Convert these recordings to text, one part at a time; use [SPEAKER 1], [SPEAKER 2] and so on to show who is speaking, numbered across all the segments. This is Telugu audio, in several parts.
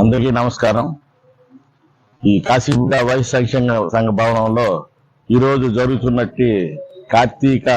[SPEAKER 1] అందరికీ నమస్కారం. ఈ కాశీబుగా వైస్ సంక్షేమ సంఘ భవనంలో ఈరోజు జరుగుతున్నట్టు కార్తీక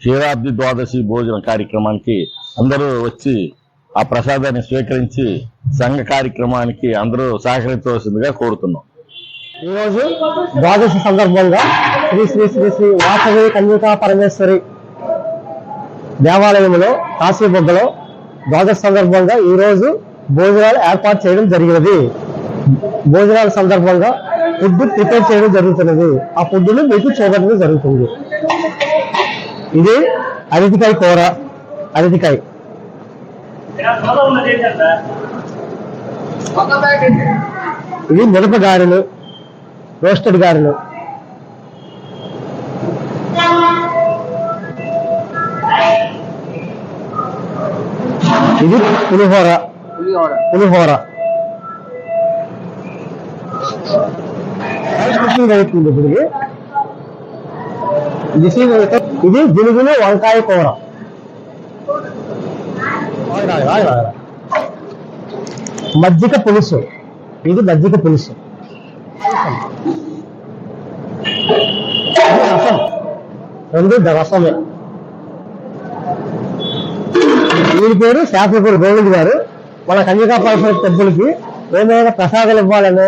[SPEAKER 1] క్షీరాబ్ది ద్వాదశి భోజన కార్యక్రమానికి అందరూ వచ్చి ఆ ప్రసాదాన్ని స్వీకరించి సంఘ కార్యక్రమానికి అందరూ సహకరించవలసిందిగా కోరుతున్నాం.
[SPEAKER 2] ఈరోజు ద్వాదశి సందర్భంగా శ్రీ శ్రీ శ్రీ శ్రీ వాసవి కన్యకా పరమేశ్వరి దేవాలయంలో కాశీబొగ్గలో ద్వాదశి సందర్భంగా ఈరోజు భోజనాలు ఏర్పాటు చేయడం జరిగినది. భోజనాల సందర్భంగా ఫుడ్ ప్రిపేర్ చేయడం జరుగుతున్నది. ఆ ఫుడ్ను మీకు చూడడం జరుగుతుంది. ఇది అరటికాయ కూర. అరటికాయ. ఇది మిరప గారెలు రోస్టెడ్ గారెలు. ఇది పులిహోర. పులిహోర అవుతుంది ఇప్పుడు ఇది. This ఇది జిలుగులు వంకాయ కూర ఆగు, మజ్జిగ పులుసు ఇది మజ్జిగ పులుసు రసం రెండు రసమే వీరి పేరు శాస్త్రపూర్ గోవింద్ గారు మన కన్యకాపరశ్వర టెంపుల్కి ఏమైనా ప్రసాదాలు ఇవ్వాలని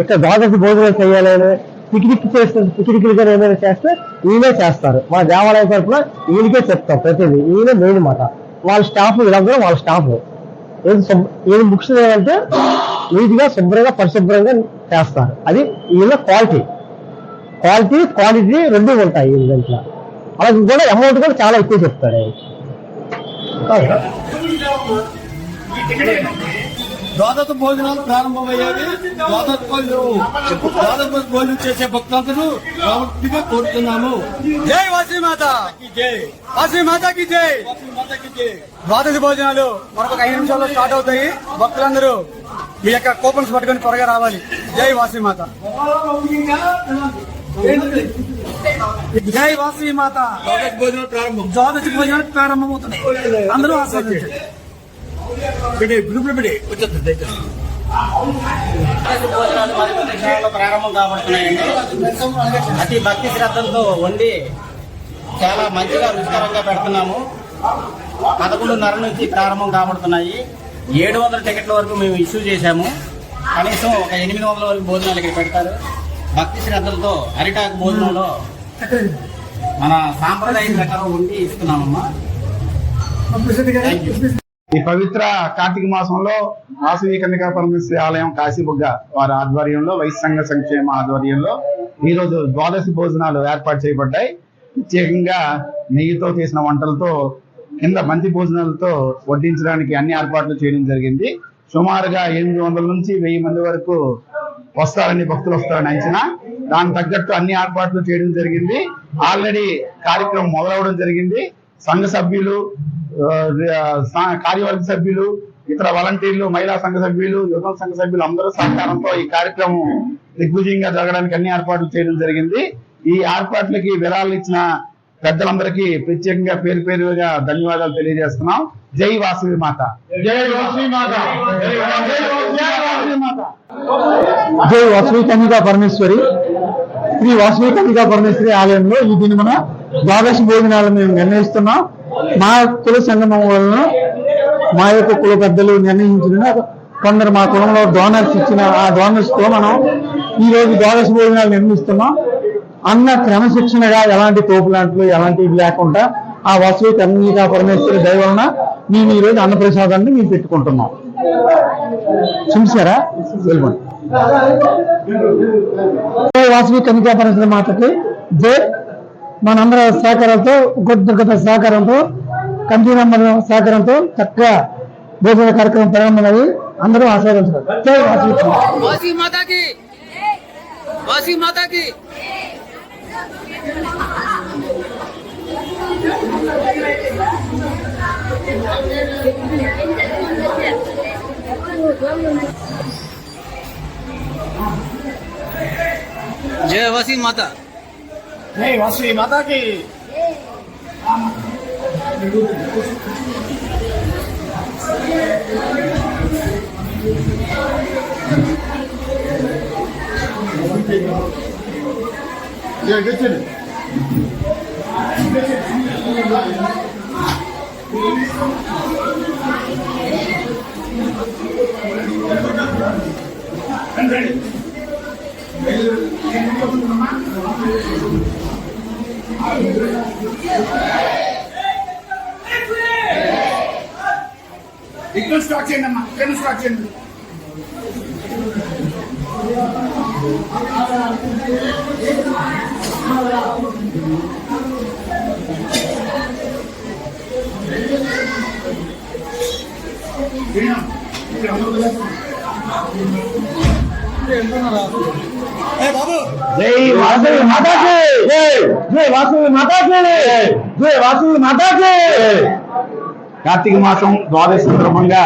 [SPEAKER 2] ఇక్కడ ద్వాదశి భోజనం చేయాలని పిక్నిక్ చేస్తే పిక్నిక్లు ఏమైనా చేస్తే ఈయనే చేస్తారు. మా దేవాలయం తరఫున ఈయనకే చెప్తాం ప్రతిదీ. ఈయన మెయిన్ మాట. వాళ్ళ స్టాఫ్ వీళ్ళందరూ వాళ్ళ స్టాఫ్ ఏది శుభ్- ఏది ముఖ్యం ఏంటంటే నీట్గా శుభ్రంగా పరిశుభ్రంగా చేస్తారు. అది ఈయన క్వాలిటీ క్వాలిటీ క్వాలిటీ రెండు ఉంటాయి ఈ దాంట్లో అలాగే కూడా అమౌంట్ కూడా చాలా ఎక్కువ చెప్తాడు ఆయన.
[SPEAKER 3] ద్వాదశ భోజనాలు ప్రారంభమయ్యేవి ద్వాదశ భోజనం ద్వాదశ భోజనం చేసే భక్తులందరూ రావట్టిగా కోరుతున్నాము. జై వాసీ మాత! జై. ద్వాదశ భోజనాలు ఒక ఐదు నిమిషాల్లో స్టార్ట్ అవుతాయి. భక్తులందరూ మీ యొక్క కూపన్స్ పట్టుకొని త్వరగా రావాలి. జై వాసీ మాత! జై వాసీ మాత! ద్వాదశ భోజనాలు ప్రారంభం. ద్వాదశ భోజనాలు ప్రారంభమవుతున్నాయి. అందరూ ఆస్వాదించండి. బిడే గ్రూప్లో బిడే వచ్చేస్తుంది
[SPEAKER 4] భోజనాలు ప్రారంభం కాబడుతున్నాయండి అతి భక్తి శ్రద్ధలతో వండి చాలా మంచిగా రుచికరంగా పెడుతున్నాము. పదకొండున్నర నుంచి ప్రారంభం కాబడుతున్నాయి. ఏడు వందల టికెట్ల వరకు మేము ఇష్యూ చేశాము. కనీసం ఒక ఎనిమిది వందల వరకు భోజనాలు ఇక్కడ పెడతారు. భక్తి శ్రద్ధలతో అరిటాకు భోజనంలో మన సాంప్రదాయం ప్రకారం వండి ఇస్తున్నామమ్మా.
[SPEAKER 5] ఈ పవిత్ర కార్తీక మాసంలో వాసవి కన్యకా పరమేశ్వరి ఆలయం కాశీబుగ్గ వారి ఆధ్వర్యంలో వైస్ సంఘ సంక్షేమ ఆధ్వర్యంలో ఈ రోజు ద్వాదశి భోజనాలు ఏర్పాటు చేయబడ్డాయి. ప్రత్యేకంగా నెయ్యితో చేసిన వంటలతో కింద బంతి భోజనాలతో వడ్డించడానికి అన్ని ఏర్పాట్లు చేయడం జరిగింది. సుమారుగా ఎనిమిది వందల నుంచి వెయ్యి మంది వరకు వస్తారని భక్తులు వస్తారని అంచనా. దానికి తగ్గట్టు అన్ని ఏర్పాట్లు చేయడం జరిగింది. ఆల్రెడీ కార్యక్రమం మొదలవడం జరిగింది. సంఘ సభ్యులు కార్యవర్గ సభ్యులు ఇతర వాలంటీర్లు మహిళా సంఘ సభ్యులు యువత సంఘ సభ్యులు అందరూ సహకారంతో ఈ కార్యక్రమం దిగ్విజయంగా జరగడానికి అన్ని ఏర్పాట్లు చేయడం జరిగింది. ఈ ఏర్పాట్లకి విరాళాలు ఇచ్చిన పెద్దలందరికీ ప్రత్యేకంగా పేరు పేరుగా ధన్యవాదాలు తెలియజేస్తున్నాం. జై వాసవి మాత. జై వాసవి మాత.
[SPEAKER 2] జై వాసవి కన్యకా పరమేశ్వరి. శ్రీ వాసవి కన్యకా పరమేశ్వరి ఆలయంలో ఈ దినమున ద్వాదశ భోజనాలు మేము నిర్ణయిస్తున్నాం. మా కుల సంగమం వలన మా యొక్క కుల పెద్దలు నిర్ణయించిన కొందరు మా కులంలో డోనర్స్ ఇచ్చిన ఆ డోనర్స్తో మనం ఈ రోజు ద్వాదశి భోజనాలు నిర్మిస్తున్నాం. అన్న క్రమశిక్షణగా ఎలాంటి తోపులాంట్లు ఎలాంటివి లేకుండా ఆ వాసవి కన్యకా పరమేశ్వరి దయ వలన మేము ఈరోజు అన్నప్రసాదాన్ని మేము పెట్టుకుంటున్నాం. చూసారా? వెళ్ళిపోండి. వాసవి కన్యకా పరిస్థితి మాత్రకి జై మనందరి సహకారంతో గొప్ప సహకారంతో కమిటీ మెంబర్ సహకారంతో చక్కగా భోజన కార్యక్రమం ప్రారంభమయ్యి అందరూ ఆస్వాదించారు జై Vasavi Kanyaka.
[SPEAKER 6] ねえ、わし、またき。
[SPEAKER 3] Ya geçelim. Geçelim.
[SPEAKER 5] ఇక్కడ స్టార్ట్ చేయండి అమ్మా. ఇక్కడ స్టార్ట్ చేయండి.
[SPEAKER 2] జై వాసవి మాతాకి! జై వాసవి మాతాకి! జై వాసవి మాతాకి!
[SPEAKER 5] కార్తీక మాసం ద్వాదశి సందర్భంగా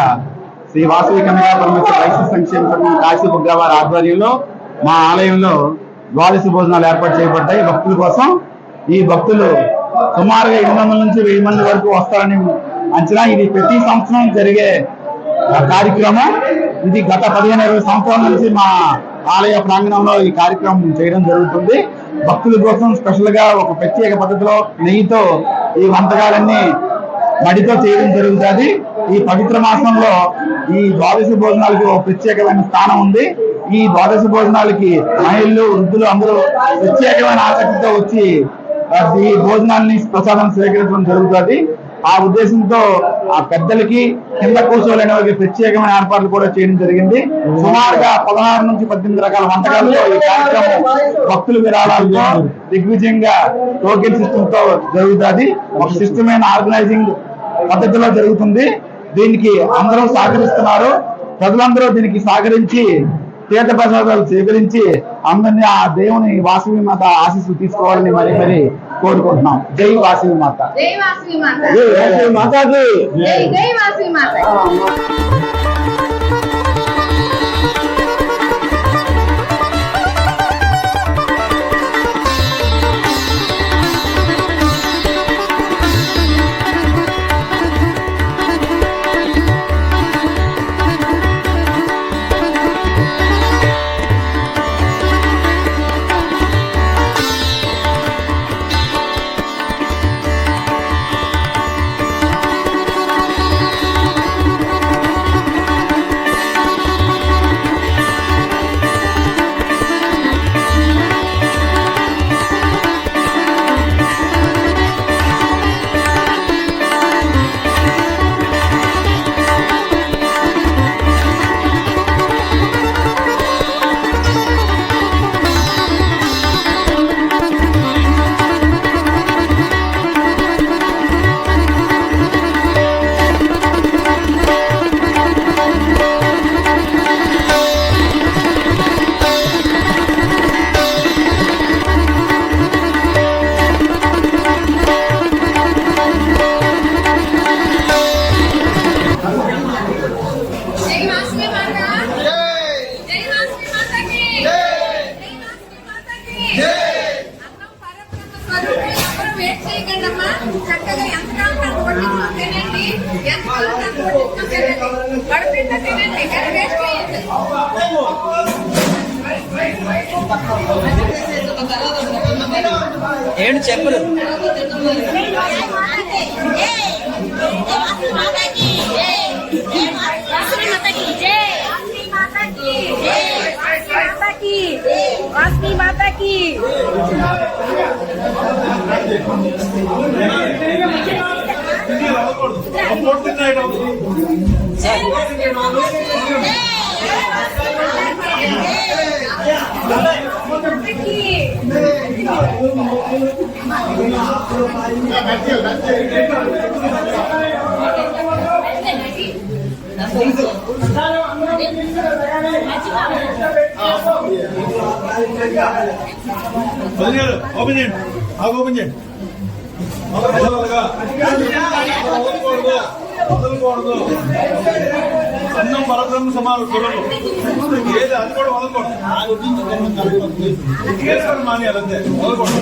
[SPEAKER 5] శ్రీ వాసవి కన్యకా పరమేశ్వర వైశ్య సంక్షేమ సంఘం కాశీ బుగ్గవారి ఆధ్వర్యంలో మా ఆలయంలో ద్వాదశి భోజనాలు ఏర్పాటు చేయబడ్డాయి. భక్తుల కోసం ఈ భక్తులు సుమారుగా ఎనిమిది వందల నుంచి వెయ్యి మంది వరకు వస్తారని అంచనా. ఇది ప్రతి సంవత్సరం జరిగే కార్యక్రమం. ఇది గత పదిహేను ఇరవై సంవత్సరాల నుంచి మా ఆలయ ప్రాంగణంలో ఈ కార్యక్రమం చేయడం జరుగుతుంది. భక్తుల కోసం స్పెషల్గా ఒక ప్రత్యేక పద్ధతిలో నెయ్యితో ఈ వంటకాలన్నీ మడితో చేయడం జరుగుతుంది. ఈ పవిత్ర మాసంలో ఈ ద్వాదశ భోజనాలకి ఒక ప్రత్యేకమైన స్థానం ఉంది. ఈ ద్వాదశ భోజనాలకి మహిళలు వృద్ధులు అందరూ ప్రత్యేకమైన ఆసక్తితో వచ్చి ఈ భోజనాన్ని ప్రసాదం స్వీకరించడం జరుగుతుంది. ఆ ఉద్దేశంతో ఆ పెద్దలకి కింద కూర్చోలేని వారికి ప్రత్యేకమైన ఏర్పాట్లు కూడా చేయడం జరిగింది. సుమారుగా పదహారు నుంచి పద్దెనిమిది రకాల వంటకాలతో ఈ కార్యక్రమం భక్తుల విరాళాలతో దిగ్విజయంగా టోకెన్ సిస్టమ్తో జరుగుతుంది. ఒక సిస్టమైన ఆర్గనైజింగ్ పద్ధతిలో జరుగుతుంది. దీనికి అందరూ సహకరిస్తున్నారు. ప్రజలందరూ దీనికి సహకరించి తీర్థ ప్రసాదాలు స్వీకరించి అందరినీ ఆ దేవుని వాసవి మాత ఆశీస్సులు తీసుకోవాలని మరి మరి కోరుకుంటున్నాం. జై వాసవి మాత.
[SPEAKER 7] జై వాసవి మాత.
[SPEAKER 2] జై వాసవి మాతాకి.
[SPEAKER 7] జై జై వాసవి మాత. చేయకండి అమ్మా చక్కగా ఎంత తినండి కావాలంటే అంత వడ్డించుకొని తినండి की वासनी माता की Thank
[SPEAKER 6] you. చెప్పులు
[SPEAKER 7] వాసవి మాతకి
[SPEAKER 3] ఓపెన్ చేయండి ఆగు ఓపెన్ చేయండి వదలగా. వదలకూడదు. వదలకూడదు అన్నం పరబ్రహ్మ సమాన గురువు ఏది అది కూడా వదలకూడదు కేసుకొని మానేయాలి అంతే వదలకూడదు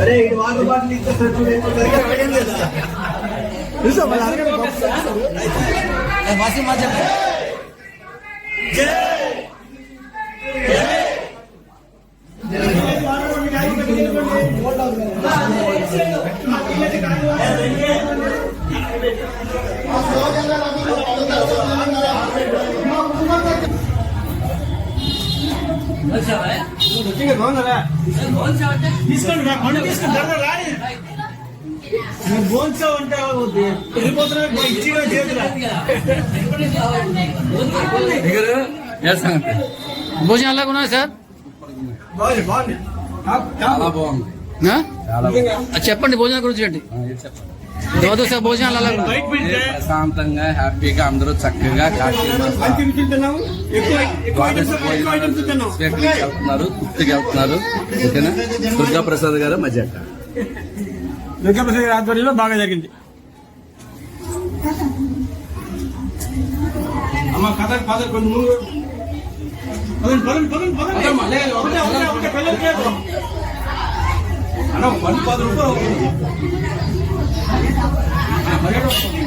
[SPEAKER 7] అరే
[SPEAKER 6] ఇది వాళ్ళు వాళ్ళు ఇచ్చేసరికి చూసాం वासी माध्यम
[SPEAKER 7] है। अच्छा है कौन सा है? कौन सा है? डिस्काउंट कौन डिस्काउंट कर रहा है।
[SPEAKER 6] భోజనం ఎలాగ ఉన్నాయి సార్?
[SPEAKER 8] చాలా బాగుంది.
[SPEAKER 6] చెప్పండి భోజనం గురించి ఏంటి? ద్వాదశ భోజనాలు ఎలా
[SPEAKER 8] ప్రశాంతంగా హ్యాపీగా అందరూ చక్కగా వెళ్తున్నారు తృప్తికి వెళ్తున్నారు. ఓకేనా? దుర్గా ప్రసాద్ గారు మజాక
[SPEAKER 3] దుర్గాప్రసాద్ గారి ఆధ్వర్యంలో బాగా జరిగింది. అమ్మ కథ కథ ముందు పదండి పదండి పదండి పదండి. ఒకటే ఒకటే ఒకటే పిల్లలకి లేదు. అన్న పది పది రూపాయలు వస్తుంది.